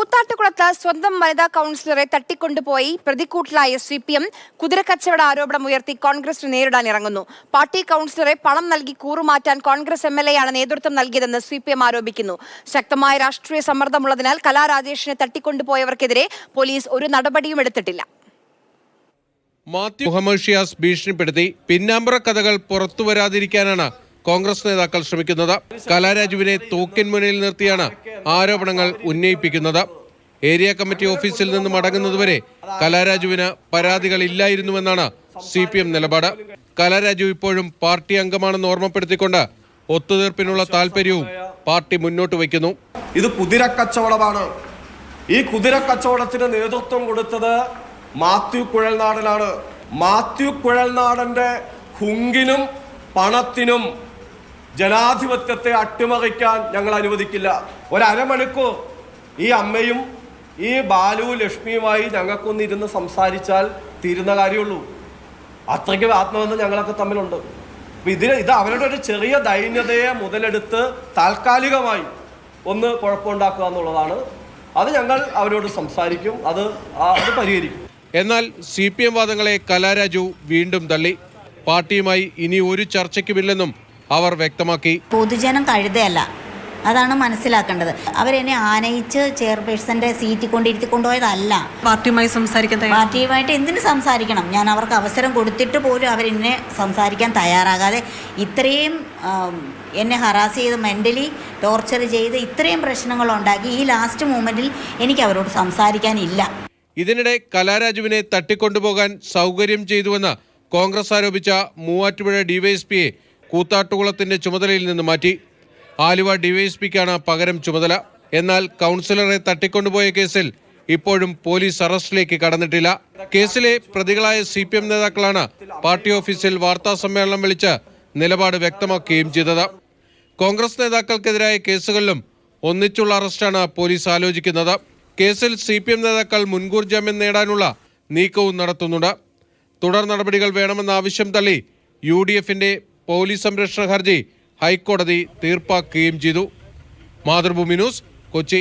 കൂത്താട്ടുകുളത്ത് സ്വന്തം വനിതാ കൗൺസിലറെ തട്ടിക്കൊണ്ടുപോയി പ്രതിക്കൂട്ടിലായ സി പി എം കുതിരക്കച്ചവട ആരോപണം ഉയർത്തി കോൺഗ്രസിന് നേരിടാൻ ഇറങ്ങുന്നു. പാർട്ടി കൗൺസിലറെ പണം നൽകി കൂറുമാറ്റാൻ കോൺഗ്രസ് എം എൽ എയാണ് നേതൃത്വം നൽകിയതെന്ന് സി പി എം ആരോപിക്കുന്നു. ശക്തമായ രാഷ്ട്രീയ സമ്മർദ്ദമുള്ളതിനാൽ കലാരാജേഷിനെ തട്ടിക്കൊണ്ടുപോയവർക്കെതിരെ പോലീസ് ഒരു നടപടിയും എടുത്തിട്ടില്ല. മാത്യു മുഹമ്മദ് ഭീഷണിപ്പെടുത്തി. പിന്നാമ്പുറ കഥകൾ പുറത്തു വരാതിരിക്കാനാണ് കോൺഗ്രസ് നേതാക്കൾ ശ്രമിക്കുന്നത്. കലാരാജുവിനെ തോക്കിൻ മുന്നിൽ നിർത്തിയാണ് ആരോപണങ്ങൾ ഉന്നയിപ്പിക്കുന്നത്. ഏരിയ കമ്മിറ്റി ഓഫീസിൽ നിന്ന് മടങ്ങുന്നതുവരെ കലാരാജുവിന് പരാതികൾ ഇല്ലായിരുന്നുവെന്നാണ് സി പി എം നിലപാട്. കലാരാജു ഇപ്പോഴും പാർട്ടി അംഗമാണെന്ന് ഓർമ്മപ്പെടുത്തിക്കൊണ്ട് ഒത്തുതീർപ്പിനുള്ള താല്പര്യവും പാർട്ടി മുന്നോട്ട് വയ്ക്കുന്നു. ഇത് കുതിര കച്ചവടമാണ്. ഈ കുതിര കച്ചവടത്തിന് നേതൃത്വം കൊടുത്തത് മാത്യു കുഴൽനാടനാണ്. മാത്യു കുഴൽനാടന്റെ ഹുങ്കിനും പണത്തിനും ജനാധിപത്യത്തെ അട്ടിമറിക്കാൻ ഞങ്ങൾ അനുവദിക്കില്ല. ഒരമണിക്കൂർ ഈ അമ്മയും ഈ ബാലു ലക്ഷ്മിയുമായി ഞങ്ങൾക്കൊന്ന് ഇരുന്ന് സംസാരിച്ചാൽ തീരുന്ന കാര്യമുള്ളൂ. അത്രയ്ക്ക് ആത്മബന്ധം ഞങ്ങളൊക്കെ തമ്മിലുണ്ട്. അപ്പം ഇതിന് ഇത് അവരുടെ ഒരു ചെറിയ ദൈന്യതയെ മുതലെടുത്ത് താൽക്കാലികമായി ഒന്ന് കുഴപ്പമുണ്ടാക്കുക എന്നുള്ളതാണ്. അത് ഞങ്ങൾ അവരോട് സംസാരിക്കും. അത് അത് പരിഹരിക്കും. എന്നാൽ സി പി എം വാദങ്ങളെ കലാരാജു വീണ്ടും തള്ളി. പാർട്ടിയുമായി ഇനി ഒരു ചർച്ചയ്ക്കുമില്ലെന്നും അവർ വ്യക്തമാക്കി. പൊതുജനം കഴുതയല്ല. അതാണ് മനസ്സിലാക്കേണ്ടത്. അവരെന്നെ ആനയിച്ച് ചെയർപേഴ്സന്റെ സീറ്റിൽ കൊണ്ടിരുത്തി കൊണ്ടുപോയതല്ല പാർട്ടിയുമായി സംസാരിക്കാൻ പാർട്ടിയുമായിട്ട് എന്തിനു സംസാരിക്കണം? ഞാൻ അവർക്ക് അവസരം കൊടുത്തിട്ട് പോലും അവരെന്നെ സംസാരിക്കാൻ തയ്യാറാകാതെ ഇത്രയും എന്നെ ഹറാസ് ചെയ്ത് മെന്റലി ടോർച്ചർ ചെയ്ത് ഇത്രയും പ്രശ്നങ്ങൾ ഉണ്ടാക്കി ഈ ലാസ്റ്റ് മൂമെന്റിൽ എനിക്ക് അവരോട് സംസാരിക്കാനില്ല. ഇതിനിടെ കലാരാജുവിനെ തട്ടിക്കൊണ്ടുപോകാൻ സൗകര്യം ചെയ്തുവെന്ന് കോൺഗ്രസ് ആരോപിച്ച മൂവാറ്റുപുഴ ഡിവൈഎസ്പിയെ കൂത്താട്ടുകുളത്തിന്റെ ചുമതലയിൽ നിന്ന് മാറ്റി. ആലുവ ഡിവൈഎസ്പിക്കാണ് പകരം ചുമതല. എന്നാൽ കൗൺസിലറെ തട്ടിക്കൊണ്ടുപോയ കേസിൽ ഇപ്പോഴും പോലീസ് അറസ്റ്റിലേക്ക് കടന്നിട്ടില്ല. കേസിലെ പ്രതികളായ സി പി എം നേതാക്കളാണ് പാർട്ടി ഓഫീസിൽ വാർത്താ സമ്മേളനം വിളിച്ച് നിലപാട് വ്യക്തമാക്കുകയും ചെയ്തത്. കോൺഗ്രസ് നേതാക്കൾക്കെതിരായ കേസുകളിലും ഒന്നിച്ചുള്ള അറസ്റ്റാണ് പോലീസ് ആലോചിക്കുന്നത്. കേസിൽ സി പി എം നേതാക്കൾ മുൻകൂർ ജാമ്യം നേടാനുള്ള നീക്കവും നടത്തുന്നുണ്ട്. തുടർ നടപടികൾ വേണമെന്ന ആവശ്യം തള്ളി യു ഡി എഫിന്റെ പോലീസ് സംരക്ഷണ ഹർജി ഹൈക്കോടതി തീർപ്പാക്കുകയും ചെയ്തു. മാതൃഭൂമി ന്യൂസ് കൊച്ചി.